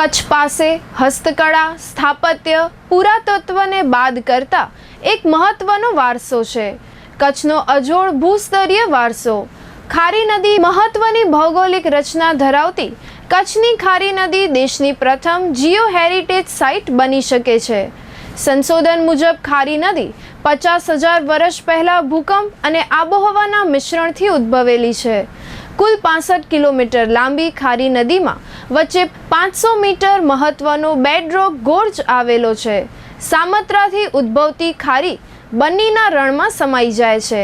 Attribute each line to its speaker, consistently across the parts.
Speaker 1: કચ્છ પાસે હસ્તકળા, સ્થાપત્ય, પુરાતત્વને બાદ કરતા એક મહત્વનો વારસો છે. કચ્છનો અજોડ ભૂસ્તરીય વારસો. ખારી નદી મહત્વની ભૌગોલિક રચના ધરાવતી કચ્છની ખારી નદી દેશની પ્રથમ જીઓ હેરિટેજ સાઇટ બની શકે છે. સંશોધન મુજબ ખારી નદી પચાસ હજાર વર્ષ પહેલાં ભૂકંપ અને આબોહવાના મિશ્રણથી ઉદ્ભવેલી છે. કુલ પાસઠ કિલોમીટર લાંબી ખારી નદીમાં વચ્ચે પાંચસો મીટર મહત્વનો બેડરોક ગોર્જ આવેલો છે. સામત્રાથી ઉદ્ભવતી ખારી બન્નીના રણમાં સમાઈ જાય છે.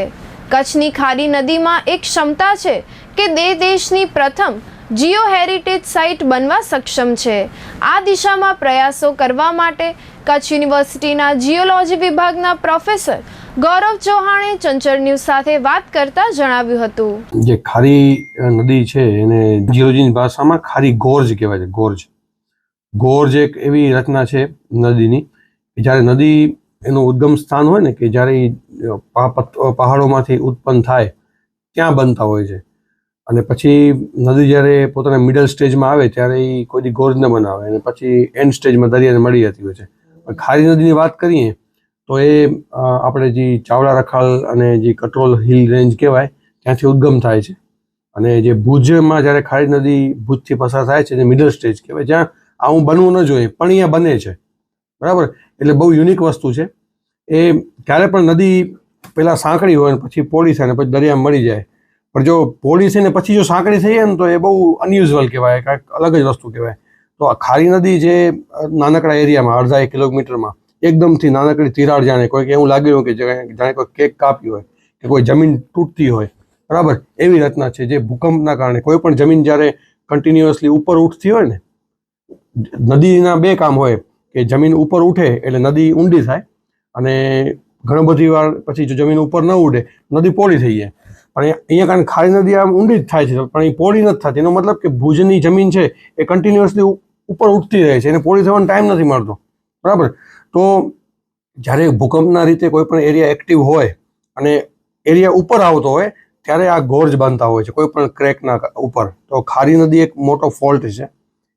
Speaker 1: કચ્છની ખારી નદીમાં એક ક્ષમતા છે કે દે દેશની પ્રથમ જીઓ હેરિટેજ સાઇટ બનવા સક્ષમ છે. આ દિશામાં પ્રયાસો કરવા માટે કચ્છ યુનિવર્સિટીના જીઓલોજી વિભાગના પ્રોફેસર ગૌરવ ચૌહાણે ચંચળ ન્યૂઝ સાથે વાત કરતા જણાવ્યું હતું.
Speaker 2: જે ખારી નદી છે એને જીરોજીની ભાષામાં ખારી ગોર્જ કહેવાય છે, ગોર્જ. ગોર્જ એક એવી રચના છે નદીની જ્યારે નદી એનું ઉદ્ગમ સ્થાન હોય ને કે જ્યારે પહાડોમાંથી ઉત્પન્ન થાય, ત્યાં બનતા હોય છે. અને પછી નદી જ્યારે પોતાના મિડલ સ્ટેજમાં આવે ત્યારે એ કોઈ ગોર્જ ન બનાવે અને પછી એન્ડ સ્ટેજમાં દરિયાને મળી જતી હોય છે. ખારી નદીની વાત કરીએ તો એ આપણે જે ચાવડા રખાલ અને જે કટ્રોલ હિલ રેન્જ કહેવાય, ત્યાંથી ઉદ્ગમ થાય છે. અને જે ભુજમાં જ્યારે ખારી નદી ભુજથી પસાર થાય છે જે મિડલ સ્ટેજ કહેવાય. જ્યાં આવું બનવું ન જોઈએ, પણ અહીંયા બને છે. બરાબર? એટલે બહુ યુનિક વસ્તુ છે. એ ક્યારે પણ નદી પહેલાં સાંકળી હોય ને પછી પોળી થાય પછી દરિયા મળી જાય. પણ જો પોળી થઈને પછી જો સાંકળી થઈ જાય ને તો એ બહુ અનયુઝ્યુઅલ કહેવાય, કાંઈક અલગ જ વસ્તુ કહેવાય. તો આ ખારી નદી જે નાનકડા એરિયામાં, અડધા એક કિલોમીટરમાં એકદમથી નાનકડી તિરાડ જાણે કોઈક એવું લાગ્યું કે જાણે કોઈ કેક કાપી હોય કે કોઈ જમીન તૂટતી હોય. બરાબર? એવી રચના છે જે ભૂકંપના કારણે કોઈ પણ જમીન જ્યારે કન્ટિન્યુઅસલી ઉપર ઉઠતી હોય ને, નદીના બે કામ હોય કે જમીન ઉપર ઉઠે એટલે નદી ઊંડી થાય અને ઘણી બધી વાર પછી જો જમીન ઉપર ન ઉડે, નદી પોળી થઈ જાય. પણ અહીંયા કારણ ખારી નદી આમ ઊંડી જ થાય છે, પણ એ પોળી નથી થતી. એનો મતલબ કે ભુજની જમીન છે એ કન્ટિન્યુઅસલી ઉપર ઉઠતી રહે છે. એને પોળી થવાનો ટાઈમ નથી મળતો. બરાબર? તો જ્યારે ભૂકંપના રીતે કોઈ પણ એરિયા એક્ટિવ હોય અને એરિયા ઉપર આવતો હોય, ત્યારે આ ગોર્જ બાંધતા હોય છે, કોઈ પણ ક્રેકના ઉપર. તો ખારી નદી એક મોટો ફોલ્ટ છે.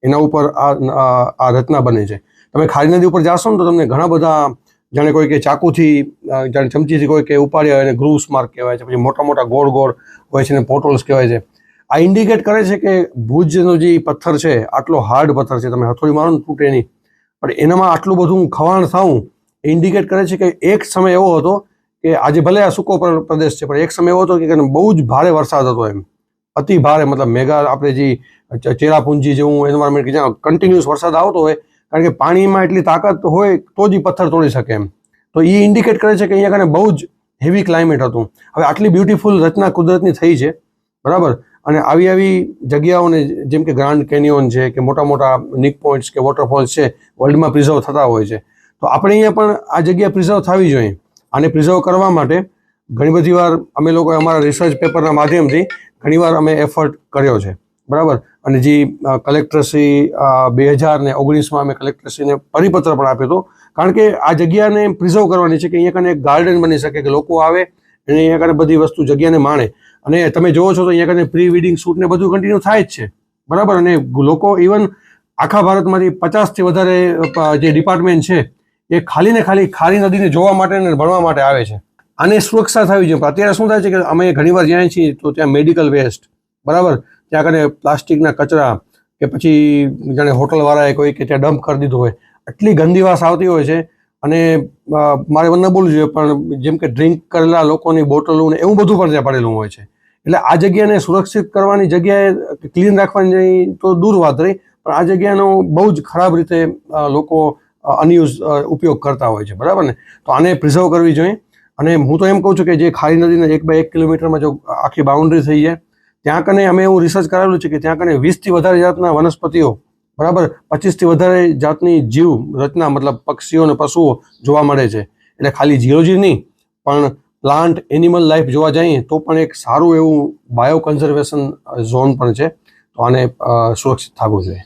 Speaker 2: એના ઉપર આ, આ- રચના બને છે. તમે ખારી નદી ઉપર જાશો ને તો તમને ઘણા બધા, જાણે કોઈ કે ચાકુથી જાણે ચમચીથી કોઈ કે ઉપાડ્યા હોય એને ગ્રુવ્સ માર્ક કહેવાય છે, પછી મોટા મોટા ગોળ ગોળ હોય છે ને પોટોલ્સ કહેવાય છે. આ ઇન્ડિકેટ કરે છે કે ભુજનો જે પથ્થર છે, આટલો હાર્ડ પથ્થર છે, તમે હથોડી મારો ને તૂટે નહીં. પણ એનામાં આટલું બધું ખવાણ થવું ઇન્ડિકેટ કરે છે કે એક સમય એવો હતો કે આજે ભલે આ સૂકો પ્રદેશ છે, પણ એક સમય એવો હતો કે બહુ જ ભારે વરસાદ હતો એમ. અતિ ભારે, મતલબ મેગા આપણે જે ચેરાપુંજી જેવું એન્વાયરમેન્ટ કે જ્યાં કન્ટિન્યુઅસ વરસાદ આવતો હોય, કારણ કે પાણીમાં એટલી તાકાત હોય તો જ પથ્થર તોડી શકે એમ. તો એ ઇન્ડિકેટ કરે છે કે અહીંયા કને બહુ જ હેવી ક્લાઇમેટ હતું. હવે આટલી બ્યુટીફુલ રચના કુદરતની થઈ છે, બરાબર? અને આવી આવી જગ્યાઓને જેમ કે ગ્રાન્ડ કેનિયોન છે કે મોટા મોટા નિક પોઈન્ટ્સ કે વોટરફોલ્સ છે વર્લ્ડમાં પ્રિઝર્વ થતા હોય છે. તો આપણે અહીંયા પણ આ જગ્યા પ્રિઝર્વ થવી જોઈએ. આને પ્રિઝર્વ કરવા માટે ઘણી બધી વાર અમે લોકોએ અમારા રિસર્ચ પેપરના માધ્યમથી ઘણીવાર અમે એફર્ટ કર્યો છે. બરાબર? અને જે કલેક્ટરશ્રી બે હજાર ને ઓગણીસમાં અમે કલેક્ટરશ્રીને પરિપત્ર પણ આપ્યો હતો. કારણ કે આ જગ્યાને પ્રિઝર્વ કરવાની છે કે અહીંયા કને ગાર્ડન બની શકે, કે લોકો આવે અને અહીંયા આગળ બધી વસ્તુ જગ્યાને માણે. અને તમે જોવો છો તો અહીંયા કને પ્રી વેડિંગ શૂટ ને બધું કન્ટિન્યુ થાય જ છે. બરાબર? અને લોકો ઇવન આખા ભારતમાંથી પચાસથી વધારે જે ડિપાર્ટમેન્ટ છે, એ ખાલી ને ખાલી ખારી નદીને જોવા માટે અને ભણવા માટે આવે છે. આને સુરક્ષા થવી જોઈએ. અત્યારે શું થાય છે કે અમે ઘણીવાર જાય છીએ તો ત્યાં મેડિકલ વેસ્ટ બરાબર? ત્યાં કને પ્લાસ્ટિકના કચરા કે પછી જાણે હોટલવાળાએ કોઈ કે ત્યાં ડમ્પ કરી દીધું હોય. આટલી ગંદી વાસ આવતી હોય છે અને મારે ન બોલવું જોઈએ, પણ જેમ કે ડ્રિંક કરેલા લોકોની બોટલો ને એવું બધું પણ ત્યાં પડેલું હોય છે. એટલે આ જગ્યાને સુરક્ષિત કરવાની જગ્યાએ ક્લીન રાખવાની તો દૂર વાત રહી, પણ આ જગ્યાનો બહુ જ ખરાબ રીતે લોકો અનયુઝ ઉપયોગ કરતા હોય છે. બરાબર ને? તો આને પ્રિઝર્વ કરવી જોઈએ. અને હું તો એમ કહું છું કે જે ખારી નદીના એક બાય એક કિલોમીટરમાં જો આખી બાઉન્ડ્રી થઈ જાય, ત્યાં કને અમે એવું રિસર્ચ કરાવેલું છે કે ત્યાં કને વીસથી વધારે જાતના વનસ્પતિઓ બરાબર? પચીસથી વધારે જાતની જીવ, રચના, મતલબ પક્ષીઓ અને પશુઓ જોવા મળે છે. એટલે ખાલી જીઓજી નહીં, પણ પ્લાન્ટ, એનિમલ લાઈફ જોવા જઈએ તો પણ એક સારું એવું બાયો કન્ઝર્વેશન ઝોન પણ છે. તો આને સુરક્ષિત થવું જોઈએ.